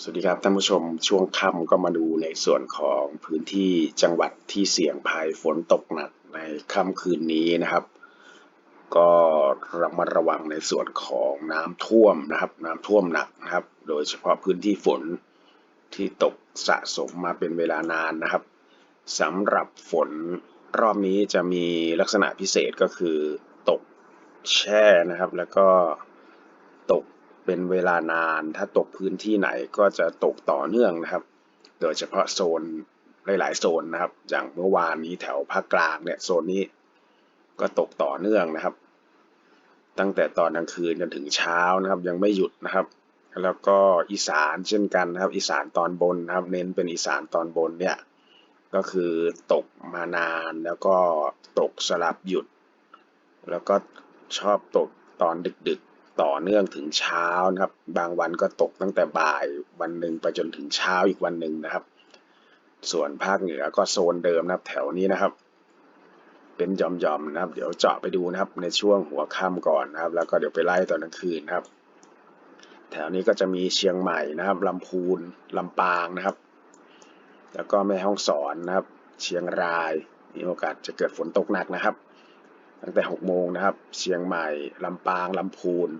สวัสดีครับท่านผู้ชมช่วงค่ำก็มาดูในส่วนของพื้นที่จังหวัดที่เสี่ยงภัยฝนตกหนักในค่ำคืนนี้นะครับ ก็ระมัดระวังในส่วนของน้ำท่วมนะครับ น้ำท่วมหนักนะครับ โดยเฉพาะพื้นที่ฝนที่ตกสะสมมาเป็นเวลานานนะครับสำหรับฝนรอบนี้จะมีลักษณะพิเศษก็คือตกแช่นะครับ แล้วก็ เป็นเวลานาน ถ้าตกพื้นที่ไหนก็จะตกต่อเนื่องนะครับ โดยเฉพาะโซนหลายๆโซนนะครับ อย่างเมื่อวานนี้แถวภาคกลางเนี่ยโซนนี้ก็ตกต่อเนื่องนะครับ ตั้งแต่ตอนกลางคืนจนถึงเช้านะครับ ยังไม่หยุดนะครับ แล้วก็อีสานเช่นกันนะครับ อีสานตอนบนนะครับ เน้นเป็นอีสานตอนบนเนี่ยก็คือตกมานานแล้วก็ตกสลับหยุด แล้วก็ชอบตกตอนดึก ต่อเนื่องถึงเช้านะครับ บางวันก็ตกตั้งแต่บ่ายวันหนึ่งไปจนถึงเช้าอีกวันหนึ่งนะครับ ส่วนภาคเหนือก็โซนเดิมนะครับ แถวนี้นะครับ เป็นหย่อมๆนะครับ เดี๋ยวเจาะไปดูนะครับ ในช่วงหัวค่ำก่อนนะครับ แล้วก็เดี๋ยวไปไล่ตอนกลางคืนนะครับ แถวนี้ก็จะมีเชียงใหม่นะครับลำพูนลำปางนะครับ แล้วก็แม่ฮ่องสอนนะครับ เชียงรายมีโอกาสจะเกิดฝนตกหนักนะครับ ตั้งแต่ 6 โมงนะครับ เชียงใหม่ลำปางลำพูน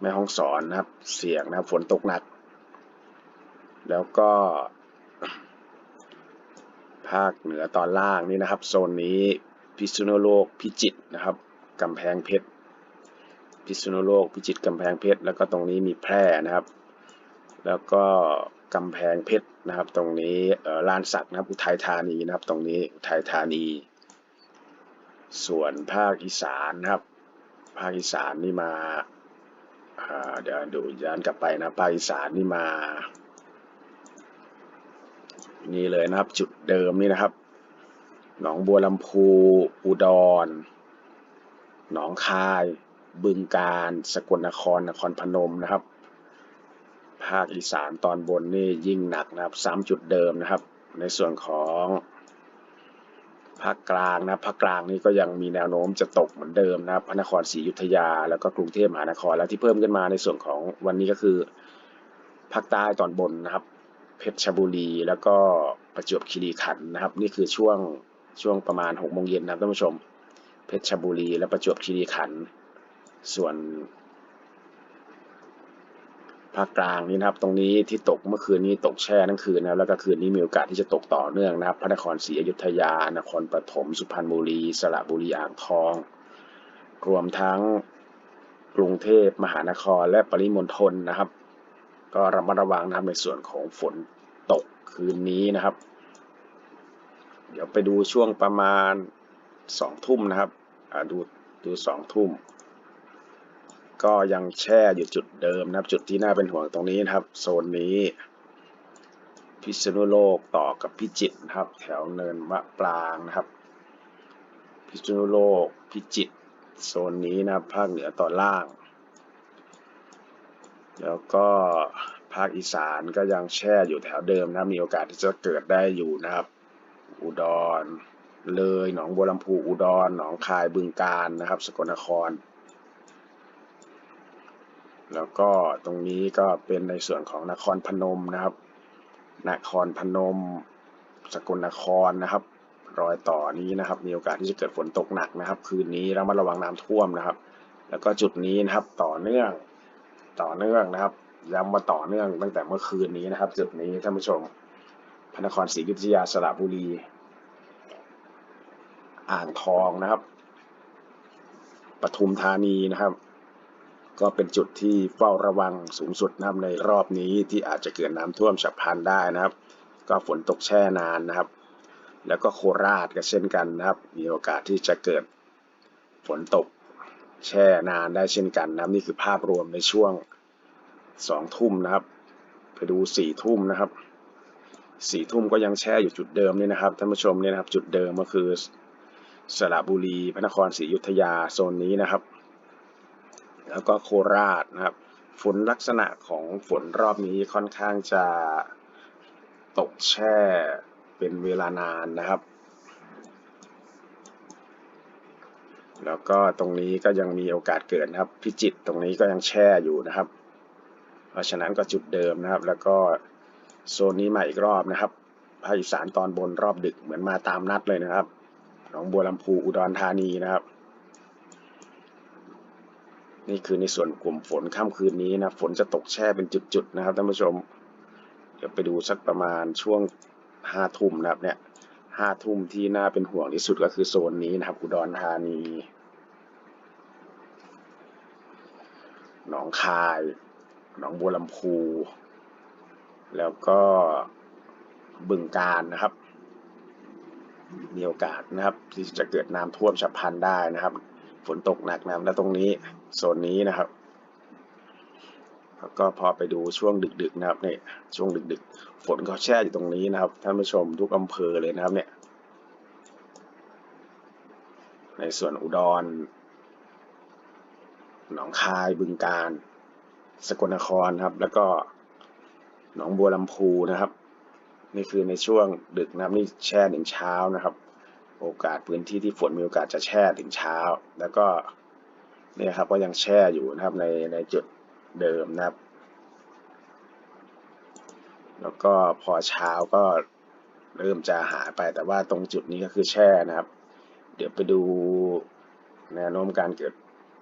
แม่ฮ่องสอนนะครับ เสี่ยงนะครับ ฝนตกหนัก แล้วก็ ภาคเหนือตอนล่างนี่นะครับ โซนนี้พิษณุโลกพิจิตรนะครับกำแพงเพชรพิษณุโลกพิจิตรกำแพงเพชรแล้วก็ตรงนี้มีแพร่นะครับ แล้วก็กำแพงเพชรนะครับ ตรงนี้ลานสักนะครับ อุทัยธานีนะครับ ตรงนี้อุทัยธานี ส่วนภาคอีสานนะครับ ภาคอีสานนี่มาเดี๋ยวดูย้อนกลับไปนะภาคอีสานนี่มา นี่เลยนะครับจุดเดิมนี่นะครับ หนองบัวลำพู อุดร หนองคาย บึงกาฬสกลนคร นครพนมนะครับ ภาคอีสานตอนบนนี่ยิ่งหนักนะครับ ซ้ำจุดเดิมนะครับ ในส่วนของ ภาคกลางนะภาคกลางนี่ก็ยังมีแนวโน้มจะตกเหมือนเดิมนะพระนครศรีอยุธยา แล้วก็กรุงเทพมหานครแล้วที่เพิ่มขึ้นมาในส่วนของวันนี้ก็คือภาคใต้ตอนบนนะครับ เพชรบุรีแล้วก็ประจวบคีรีขันธ์นะครับ นี่คือช่วงช่วงประมาณ6โมงเย็นนะท่านผู้ชม เพชรบุรีและประจวบคีรีขันธ์ส่วน ภาคกลางนี่นะครับ ตรงนี้ที่ตกเมื่อคืนนี้ตกแช่ทั้งคืนนะครับแล้วก็คืนนี้มีโอกาสที่จะตกต่อเนื่องนะครับ พระนครศรีอยุธยา นครปฐม สุพรรณบุรี สระบุรี อ่างทอง รวมทั้งกรุงเทพมหานครและปริมณฑลนะครับ ก็ระมัดระวังนะครับในส่วนของฝนตกคืนนี้นะครับ เดี๋ยวไปดูช่วงประมาณสองทุ่มนะครับอ่าดูดูสองทุ่ม ก็ยังแช่อยู่จุดเดิมนะครับ จุดที่น่าเป็นห่วงตรงนี้นะครับ โซนนี้ พิษณุโลกต่อกับพิจิตรนะครับ แถวเนินมะปรางนะครับ พิษณุโลกพิจิตรโซนนี้นะครับภาคเหนือตอนล่าง แล้วก็ภาคอีสานก็ยังแช่อยู่แถวเดิมนะครับมีโอกาสที่จะเกิดได้อยู่นะครับ อุดร เลยหนองบัวลำพูอุดรหนองคายบึงกาฬนะครับ สกลนคร แล้วก็ตรงนี้ก็เป็นในส่วนของนครพนมนะครับ นครพนม สกลนครนะครับ รอยต่อนี้นะครับ มีโอกาสที่จะเกิดฝนตกหนักนะครับ คืนนี้ระมัดระวังน้ำท่วมนะครับ แล้วก็จุดนี้นะครับต่อเนื่องต่อเนื่องนะครับย้ำมาต่อเนื่องตั้งแต่เมื่อคืนนี้นะครับ จุดนี้ท่านผู้ชมพระนครศรีอยุธยาสระบุรี อ่างทองนะครับปทุมธานีนะครับ ก็เป็นจุดที่เฝ้าระวังสูงสุดนะครับในรอบนี้ที่อาจจะเกิดน้ำท่วมฉับพลันได้นะครับ ก็ฝนตกแช่นานนะครับ แล้วก็โคราชก็เช่นกันนะครับ มีโอกาสที่จะเกิดฝนตกแช่นานได้เช่นกันนะครับ นี่คือภาพรวมในช่วงสองทุ่มนะครับ ไปดูสี่ทุ่มนะครับสี่ทุ่มก็ยังแช่อยู่จุดเดิมนี่นะครับท่านผู้ชมเนี่ยนะครับจุดเดิมก็คือสระบุรีพระนครศรีอยุธยาโซนนี้นะครับ แล้วก็โคราชนะครับ ฝนลักษณะของฝนรอบนี้ค่อนข้างจะตกแช่เป็นเวลานานนะครับ แล้วก็ตรงนี้ก็ยังมีโอกาสเกิดนะครับ พิจิตตรงนี้ก็ยังแช่อยู่นะครับ เพราะฉะนั้นก็จุดเดิมนะครับ แล้วก็โซนนี้มาอีกรอบนะครับภาคอีสานตอนบนรอบดึกเหมือนมาตามนัดเลยนะครับหนองบัวลำพูอุดรธานีนะครับ นี่คือในส่วนกลุ่มฝนค่ำคืนนี้นะฝนจะตกแช่เป็นจุดๆนะครับท่านผู้ชม เดี๋ยวไปดูสักประมาณช่วงห้าทุ่มนะครับเนี่ยห้าทุ่มที่น่าเป็นห่วงที่สุดก็คือโซนนี้นะครับอุดรธานี หนองคาย หนองบัวลำพู แล้วก็บึงการนะครับ มีโอกาสนะครับที่จะเกิดน้ำท่วมฉับพลันได้นะครับ ฝนตกหนักนะครับและตรงนี้ โซนนี้นะครับ แล้วก็พอไปดูช่วงดึกๆนะครับเนี่ยช่วงดึกๆ ฝนก็แช่อยู่ตรงนี้นะครับ ท่านผู้ชมทุกอำเภอเลยนะครับเนี่ย ในส่วนอุดร หนองคายบึงการ สกลนครครับ แล้วก็หนองบัวลำพูนะครับ นี่คือในช่วงดึกนะครับนี่แช่ถึงเช้านะครับ โอกาสพื้นที่ที่ฝนมีโอกาสจะแช่ถึงเช้า แล้วก็ เนี่ยครับก็ยังแช่อยู่นะครับในในจุดเดิมนะครับ แล้วก็พอเช้าก็เริ่มจะหายไปแต่ว่าตรงจุดนี้ก็คือแช่นะครับ เดี๋ยวไปดูแนวโน้มการเกิด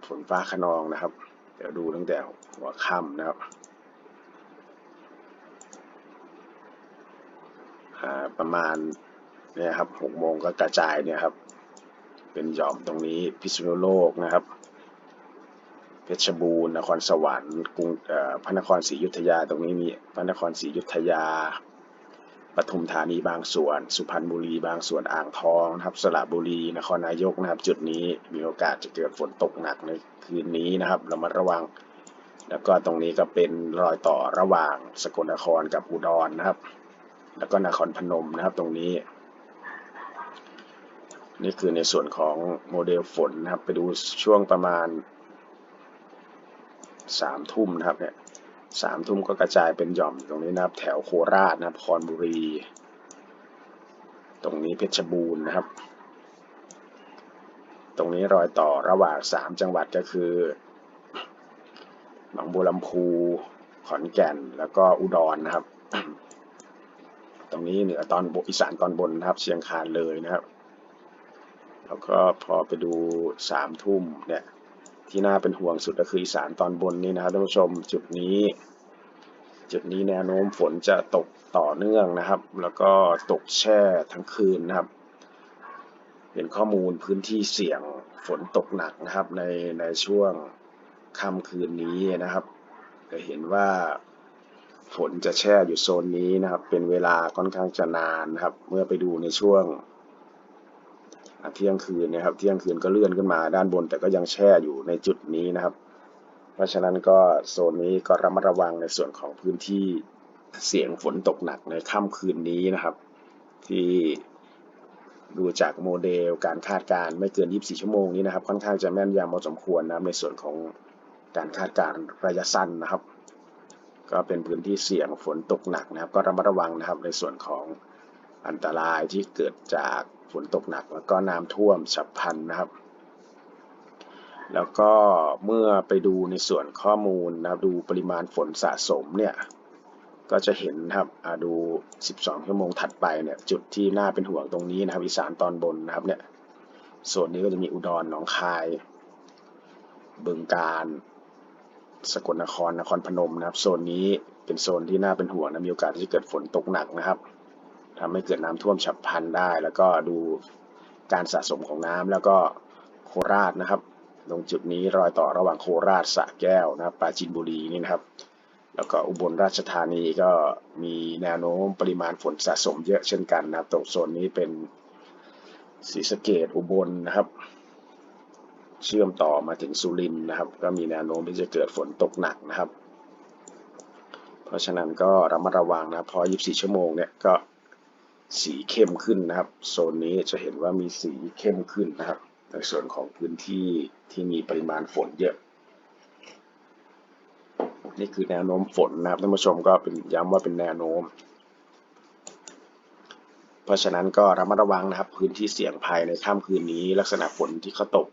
ฝนฟ้าขนองนะครับ เดี๋ยวดูตั้งแต่หัวค่ำนะครับอ่าประมาณเนี่ยครับหกโมงก็กระจายเนี่ยครับ เป็นหย่อมตรงนี้พิษณุโลกนะครับ เพชรบูรณ์นครสวรรค์กรุงพระนครศรีอยุธยา ตรงนี้มีพระนครศรีอยุธยาปทุมธานีบางส่วน สุพรรณบุรีบางส่วนอ่างทองนะครับสระบุรีนครนายกนะครับ จุดนี้มีโอกาสจะเกิดฝนตกหนักในคืนนี้นะครับเรามาระวัง แล้วก็ตรงนี้ก็เป็นรอยต่อระหว่างสกลนครกับอุดรนะครับ แล้วก็นครพนมนะครับตรงนี้ นี่คือในส่วนของโมเดลฝนนะครับ ไปดูช่วงประมาณ สามทุ่มนะครับเนี่ยสามทุ่มก็กระจายเป็นหย่อมตรงนี้นะครับ แถวโคราชนะครับคอนบุรี ตรงนี้เพชรบูรณ์นะครับ ตรงนี้รอยต่อระหว่างสามจังหวัดก็คือหนองบัวลำพูขอนแก่นแล้วก็อุดรนะครับ ตรงนี้เหนือตอนอีสานตอนบนนะครับ เชียงคานเลยนะครับ แล้วก็พอไปดูสามทุ่มเนี่ย ที่น่าเป็นห่วงสุดก็คืออีสานตอนบนนี่นะครับท่านผู้ชมจุดนี้ จุดนี้แนวโน้มฝนจะตกต่อเนื่องนะครับ แล้วก็ตกแช่ทั้งคืนนะครับ เป็นข้อมูลพื้นที่เสี่ยงฝนตกหนักนะครับในในช่วงค่ำคืนนี้นะครับจะเห็นว่าฝนจะแช่อยู่โซนนี้นะครับ เป็นเวลาค่อนข้างจะนานนะครับ เมื่อไปดูในช่วง เที่ยงคืนนะครับ เที่ยงคืนก็เลื่อนขึ้นมาด้านบน แต่ก็ยังแช่อยู่ในจุดนี้นะครับ เพราะฉะนั้นก็โซนนี้ก็ระมัดระวังในส่วนของพื้นที่เสี่ยงฝนตกหนักในค่ำคืนนี้นะครับ ที่ดูจากโมเดลการคาดการณ์ไม่เกิน 24 ชั่วโมงนี้นะครับ ค่อนข้างจะแม่นยำพอสมควรนะในส่วนของการคาดการณ์ระยะสั้นนะครับ ก็เป็นพื้นที่เสี่ยงฝนตกหนักนะครับ ก็ระมัดระวังนะครับในส่วนของอันตรายที่เกิดจาก ฝนตกหนักแล้วก็น้ำท่วมฉับพลันนะครับ แล้วก็เมื่อไปดูในส่วนข้อมูลนะดูปริมาณฝนสะสมเนี่ยก็จะเห็นนะครับดู 12 ชั่วโมงถัดไปเนี่ยจุดที่น่าเป็นห่วงตรงนี้นะครับอีสานตอนบนนะครับเนี่ยโซนนี้ก็จะมีอุดรหนองคาย บึงกาฬสกลนครนครพนมนะครับ โซนนี้เป็นโซนที่น่าเป็นห่วงนะมีโอกาสที่จะเกิดฝนตกหนักนะครับ ทำให้เกิดน้ำท่วมฉับพลันได้ แล้วก็ดูการสะสมของน้ำแล้วก็โคราชนะครับ ตรงจุดนี้รอยต่อระหว่างโคราชสระแก้วนะครับปราจีนบุรีนี่นะครับ แล้วก็อุบลราชธานีก็มีแนวโน้มปริมาณฝนสะสมเยอะเช่นกันนะครับตรงโซนนี้เป็นศรีสะเกดอุบลนะครับ เชื่อมต่อมาถึงสุรินทร์นะครับ ก็มีแนวโน้มที่จะเกิดฝนตกหนักนะครับ เพราะฉะนั้นก็ระมัดระวังนะพอ 24 ชั่วโมงเนี่ยก็ สีเข้มขึ้นนะครับ โซนนี้จะเห็นว่ามีสีเข้มขึ้นนะครับ ในส่วนของพื้นที่ที่มีปริมาณฝนเยอะ นี่คือแนวโน้มฝนนะครับท่านผู้ชมก็เป็นย้ำว่าเป็นแนวโน้ม เพราะฉะนั้นก็ระมัดระวังนะครับ พื้นที่เสี่ยงภัยในค่ำคืนนี้ ลักษณะฝนที่เขาตก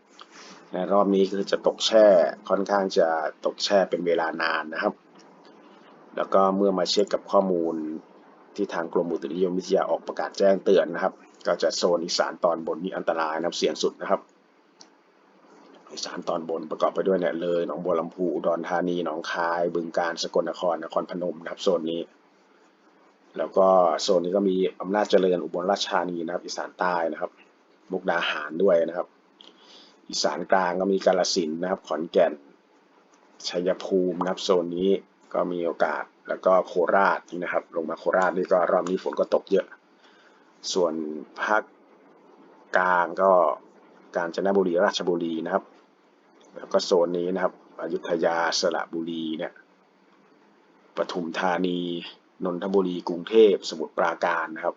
ในรอบนี้คือจะตกแช่ค่อนข้างจะตกแช่เป็นเวลานานนะครับ แล้วก็เมื่อมาเช็คกับข้อมูล ที่ทางกรมอุตุนิยมวิทยาออกประกาศแจ้งเตือนนะครับ ก็จะโซนอีสานตอนบนนี่อันตรายนะครับเสี่ยงสุดนะครับอีสานตอนบนประกอบไปด้วยเนี่ยเลยหนองบัวลำพูอุดรธานีหนองคาย บึงกาฬสกลนครนครพนมนะครับโซนนี้ แล้วก็โซนนี้ก็มีอำนาจเจริญอุบลราชธานีนะครับ อีสานใต้นะครับมุกดาหารด้วยนะครับ อีสานกลางก็มีกาฬสินธุ์นะครับ ขอนแก่นชัยภูมินะครับโซนนี้ก็มีโอกาส แล้วก็โคราชนี่นะครับ ลงมาโคราชนี่ก็รอบนี้ฝนก็ตกเยอะ ส่วนภาคกลางก็กาญจนบุรีราชบุรีนะครับ แล้วก็โซนนี้นะครับอยุธยาสระบุรีเนี่ยปทุมธานีนนทบุรีกรุงเทพสมุทรปราการนะครับ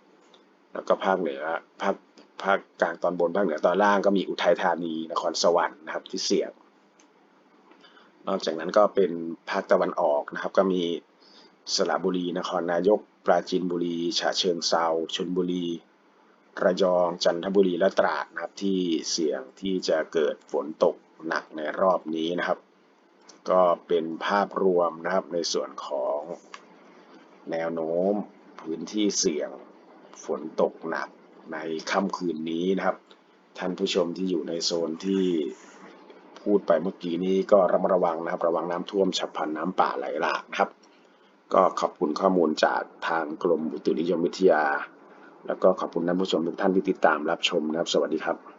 แล้วก็ภาคเหนือภาคภาคกลางตอนบนภาคเหนือตอนล่างก็มีอุทัยธานีนครสวรรค์นะครับที่เสี่ยงนอกจากนั้นก็เป็นภาคตะวันออกนะครับ ก็มี สระบุรี นครนายก ปราจีนบุรี ฉะเชิงเซาชลบุรี ระยอง จันทบุรี และตราดนะครับ ที่เสี่ยงที่จะเกิดฝนตกหนักในรอบนี้นะครับ ก็เป็นภาพรวมนะครับในส่วนของแนวโน้มพื้นที่เสี่ยงฝนตกหนักในค่ำคืนนี้นะครับ ท่านผู้ชมที่อยู่ในโซนที่พูดไปเมื่อกี้นี้ก็ระมัดระวังนะครับ ระวังน้ำท่วมฉับพลันน้ำป่าไหลหลากนะครับ ก็ขอบคุณข้อมูลจากทางกรมอุตุนิยมวิทยา แล้วก็ขอบคุณท่านผู้ชมทุกท่านที่ติดตามรับชมนะครับ สวัสดีครับ